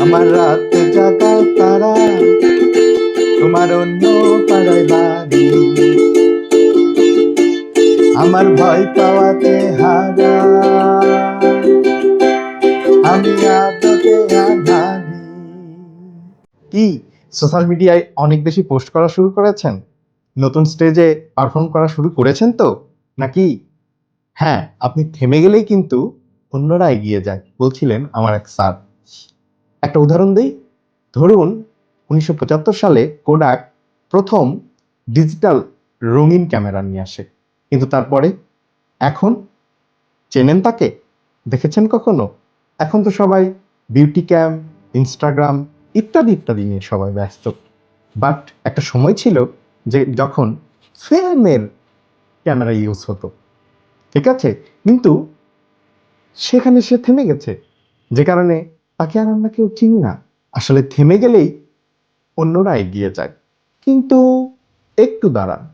আমার রাত জাগা তারা। তোমার অন্য পাড়ায় বাড়ি। আমার ভয় পাওয়াতে হারা। আমি আদতে কি? সোশ্যাল মিডিয়ায় অনেক বেশি পোস্ট করা শুরু করেছেন? নতুন স্টেজে পারফর্ম করা শুরু করেছেন তো? নাকি? হ্যাঁ আপনি থেমে গেলেই কিন্তু অন্যরা এগিয়ে যায় বলছিলেন আমার এক স্যার। একটা উদাহরণ দিই। ধরুন উনিশশো পঁচাত্তর সালে কোডাক প্রথম ডিজিটাল রঙিন ক্যামেরা নিয়ে আসে। কিন্তু তারপরে এখন চেনেন তাকে? দেখেছেন কখনো? এখন তো সবাই বিউটি ক্যাম ইনস্টাগ্রাম ইত্যাদি ইত্যাদি নিয়ে সবাই ব্যস্ত। বাট একটা সময় ছিল যে যখন ফিল্মের ক্যামেরা ইউজ হতো। ঠিক আছে? কিন্তু সেখানে সে থেমে গেছে। যে কারণে তাকে আর আমরা কেউ চিনি না। আসলে থেমে গেলেই অন্যরা এগিয়ে যায়। কিন্তু একটু দাঁড়ান।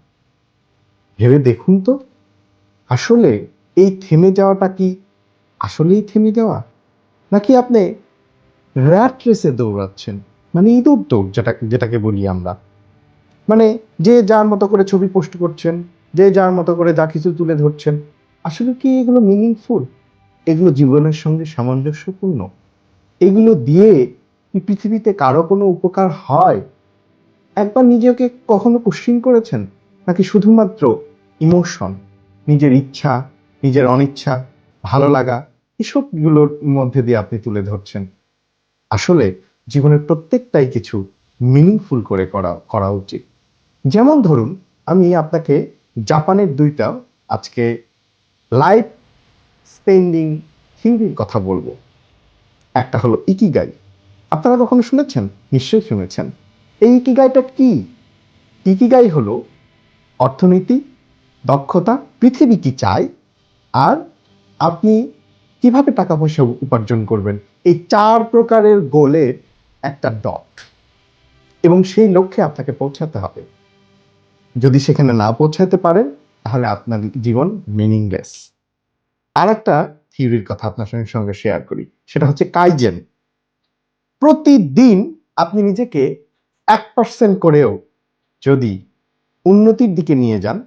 ভেবে দেখুন তো, আসলে এই থেমে যাওয়াটা কি আসলেই থেমে যাওয়া? নাকি আপনি র্যাট রেসে দৌড়াচ্ছেন? মানে ইঁদুর দৌড় যেটা যেটাকে বলি আমরা। মানে যে যার মতো করে ছবি পোস্ট করছেন, যে যার মতো করে যা কিছু তুলে ধরছেন। আসলে কি এগুলো মিনিংফুল এগুলো জীবনের সঙ্গে সামঞ্জস্যপূর্ণ? এগুলো দিয়ে কি পৃথিবীতে কারও কোনো উপকার হয়? একবার নিজেকে কখনো কোশ্চিন করেছেন? নাকি শুধুমাত্র ইমোশন নিজের ইচ্ছা, নিজের অনিচ্ছা, ভালো লাগা, এসবগুলোর মধ্যে দিয়ে আপনি তুলে ধরছেন। আসলে জীবনের প্রত্যেকটাই কিছু মিনিংফুল করে করা করা উচিত। যেমন ধরুন, আমি আপনাকে জাপানের দুইটা আজকে লাইফ স্পেন্ডিং থিওরির কথা বলব। একটা হলো ইকিগাই। আপনারা কখনো শুনেছেন? নিশ্চয়ই শুনেছেন। এই ইকিগাইটা কি? ইকিগাই হলো অর্থনীতি, দক্ষতা, পৃথিবী কি চায়? আর আপনি কীভাবে টাকা পয়সা উপার্জন করবেন? এই চার প্রকারের গোলে একটা ডট। এবং সেই লক্ষ্যে আপনাকে পৌঁছাতে হবে। যদি সেখানে না পৌঁছাতে পারেন, তাহলে আপনার জীবন মিনিংলেস আর একটা থিওরির কথা আপনার সঙ্গে সঙ্গে শেয়ার করি। সেটা হচ্ছে কাইজেন। প্রতিদিন আপনি নিজেকে এক পার্সেন্ট করেও যদি উন্নতির দিকে নিয়ে যান,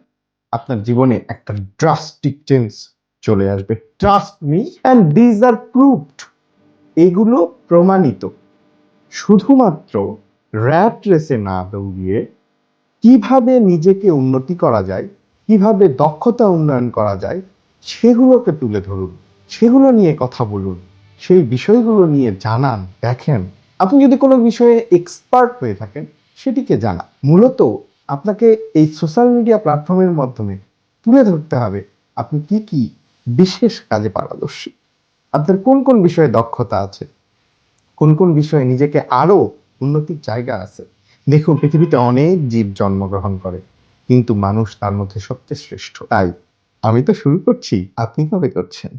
আপনার জীবনে একটা ড্রাস্টিক চেঞ্জ চলে আসবে। Trust me and these are proved এগুলো প্রমাণিত। শুধুমাত্র র্যাট রেসে না দৌড়িয়ে কীভাবে নিজেকে উন্নতি করা যায়, কীভাবে দক্ষতা উন্নয়ন করা যায়, সেগুলোকে তুলে ধরুন। সেগুলো নিয়ে কথা বলুন, সেই বিষয়গুলো নিয়ে জানান, দেখেন। আপনি যদি কোনো বিষয়ে এক্সপার্ট হয়ে থাকেন, সেটিকে জানা মূলত আপনাকে এই সোশ্যাল মিডিয়া প্ল্যাটফর্মের মাধ্যমে তুলে ধরতে হবে, আপনি কি কি বিশেষ কাজে পারদর্শী? আপনার কোন কোন বিষয়ে দক্ষতা আছে? কোন কোন বিষয়ে নিজেকে আরও উন্নতির জায়গা আছে? দেখুন, পৃথিবীতে অনেক জীব জন্মগ্রহণ করে, কিন্তু মানুষ তার মধ্যে সবচেয়ে শ্রেষ্ঠ। তাই আমি তো শুরু করছি, আপনি কবে করছেন?